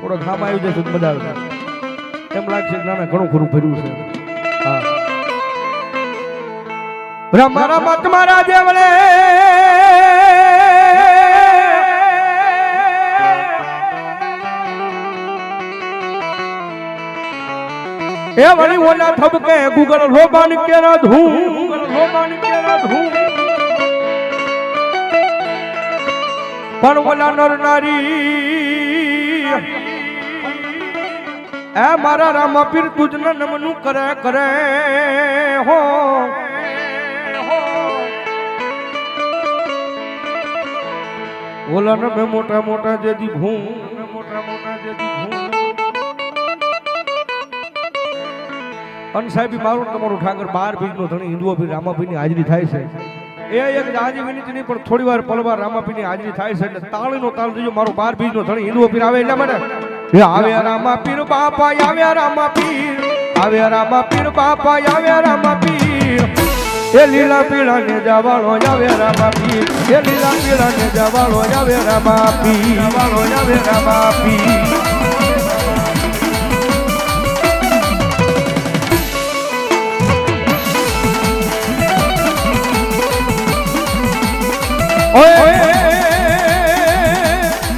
થોડો ઘામ આવી જશે તો એમ લાગશે કે ના ઘણું ખરું ભર્યું છે. એ વળી ઓલા થબકે ગુગલ લોબાન કેરા ધૂ ગુગલ લોબાન કેરા ધૂ પણ ઓલા નર નારી એ મારા રામા પીર તુજના નમનું કરે કરે હો. ઓલા ને મોટા મોટા જેથી ભૂ મોટા મોટા જેદી ભૂ અને સાહેબ મારું તમારું ઠાકર બાર ભીજ નો ધણી હિન્દુઓ ભી રામાપીની હાજરી થાય છે. એ એક જાજી વિનંતી નહીં, પણ થોડી વાર પલવાર રામાપીની હાજરી થાય છે એટલે તાળીનો તાળ દેજો મારો બાર બીજનો ધણી હિન્દુ પીર આવે એટલા માટે. એ આવે રામા પીર બાપા આવે રામા પીર આવે રામા પીર બાપા આવે રામા પીર એ લીલા પીળા ને જવાળો આવે રામા પીર એ લીલા પીળા ને જવાળો આવે રામા પીર જવાળો આવે રામા પીર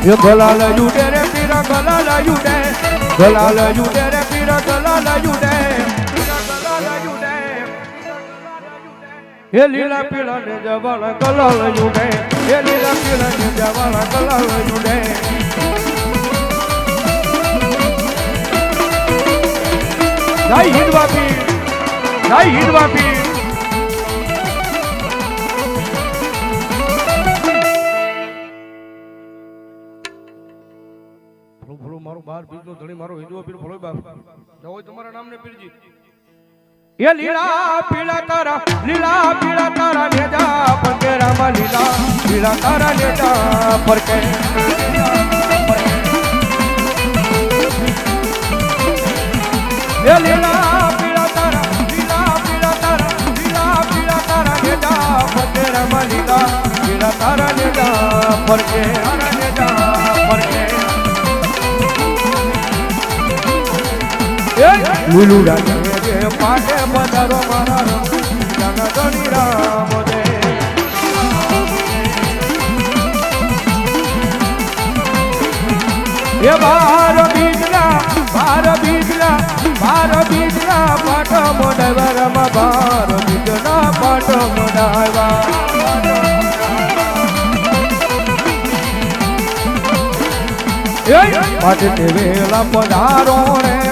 Yo galala you dare, pira galala you dare, galala you dare, pira galala you dare, pira galala you dare. Ye lila pila ne javala galala you dare, ye lila pila ne javala galala you dare. Jai Hind Bapi, Jai Hind Bapi. ભલો મારો બાર બીજનો ધણી મારો હિન્દુઓ પીર ભલો બાપ જવો તમારા નામને પીરજી. એ લીલા પીળા તારા, લીલા પીળા તારા નેજા પરકે, રામા લીલા પીળા તારા નેજા પરકે. તારા, લીલા પીળા પરકે તારા નેજા મુલું રાખે પાટે પધારો મારા રમી રામ હે ભાર બીજલા ભાર બીજલા ભાર બીજલા પાટ મોડાવા રમા ભાર બીજલા પાટ મોડાવા પાટ વેલા પધારો રે.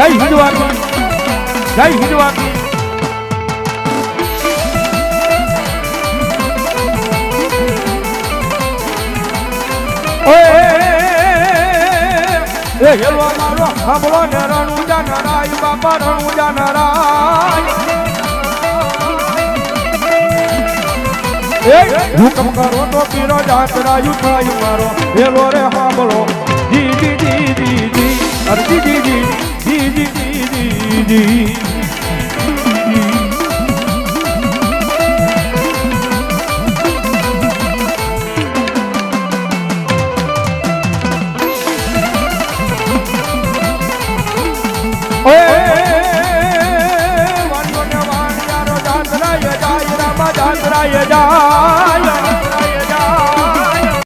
જય હિન્દવાપી જય હિન્દવાપી એ હેલો મારો સાંભળો ને રણુજા નરાય, બાપા રણુજા નરાય. એ હુકમ કરો તો પીરો જાતરાયુ થાય મારો. હેલો રે હાંભળો. જી જી જી જી. gidiyor